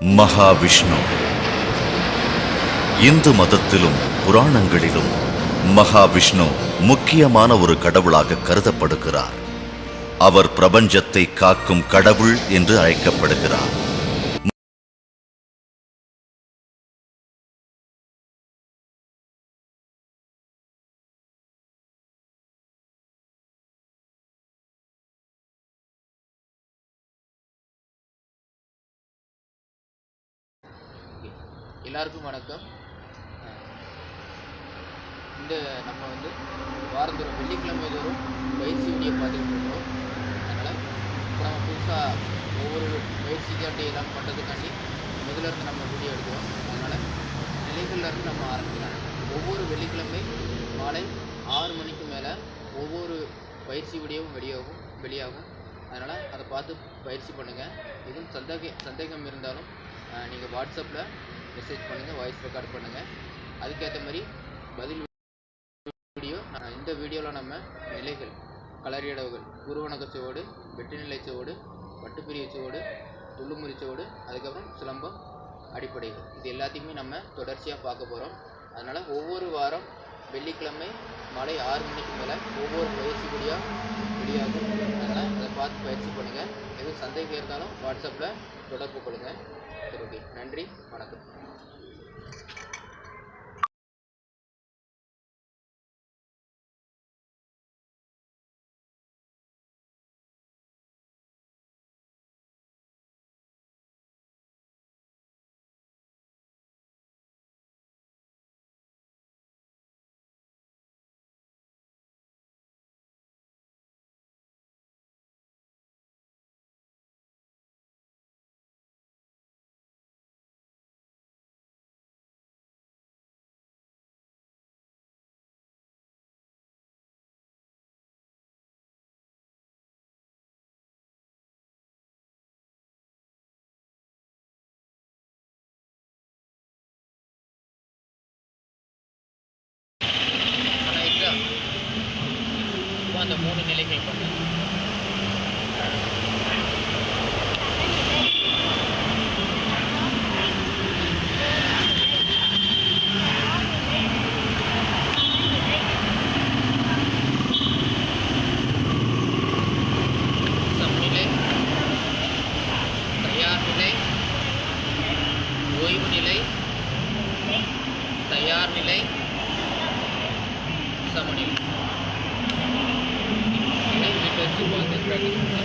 மகாவிஷ்ணு. இந்து மதத்திலும் புராணங்களிலும் மகாவிஷ்ணு முக்கியமான ஒரு கடவுளாக கருதப்படுகிறார். அவர் பிரபஞ்சத்தை காக்கும் கடவுள் என்று அழைக்கப்படுகிறார். எல்லாருக்கும் வணக்கம். இந்த நம்ம வந்து வாரந்தோறும் வெள்ளிக்கிழமை தோறும் பயிற்சி வீடியோ பார்த்துக்கிட்டு இருக்கோம் அதனால் இப்போ நம்ம புதுசாக ஒவ்வொரு பயிற்சிக்காட்டி எல்லாம் பண்ணுறதுக்காண்டி முதல்ல நம்ம வீடியோ எடுக்கிறோம். அதனால் நிலைகள்ல இருந்து நம்ம ஆரம்பிக்கலாம். ஒவ்வொரு வெள்ளிக்கிழமை மாலை ஆறு மணிக்கு மேலே ஒவ்வொரு பயிற்சி வீடியோவும் வெளியாகும் வெளியாகும். அதனால் அதை பார்த்து பயிற்சி பண்ணுங்கள் எதுவும் சந்தேக சந்தேகம் இருந்தாலும் நீங்கள் வாட்ஸ்அப்பில் மெசேஜ் பண்ணுங்கள் வாய்ஸ் ரெக்கார்ட் பண்ணுங்கள் அதுக்கேற்ற மாதிரி பதில் வீடியோ இந்த வீடியோவில் நம்ம நிலைகள் களரியடவுகள் குருவணக்கச்சுவோடு வெற்றி நிலைச்சுவோடு வட்டுப்பிரிவுச்சுவோடு துள்ளுமுறிச்சுவோடு அதுக்கப்புறம் சிலம்பம் அடிப்படைகள். இது எல்லாத்தையுமே நம்ம தொடர்ச்சியாக பார்க்க போகிறோம் அதனால் ஒவ்வொரு வாரம் வெள்ளிக்கிழமை மாலை ஆறு மணிக்கு மேலே ஒவ்வொரு பயிற்சி கூடியாக வெளியாகும் அதனால் அதை பார்த்து பயிற்சி பண்ணுங்கள் எதுவும் சந்தேகம் இருந்தாலும் வாட்ஸ்அப்பில் தொடர்பு கொள்ளுங்கள் சரி ஓகே. நன்றி. வணக்கம். அந்த மூணு நிலைகள் கொண்டது ஓய்வு நிலை தயார் நிலை சமநிலை. ready.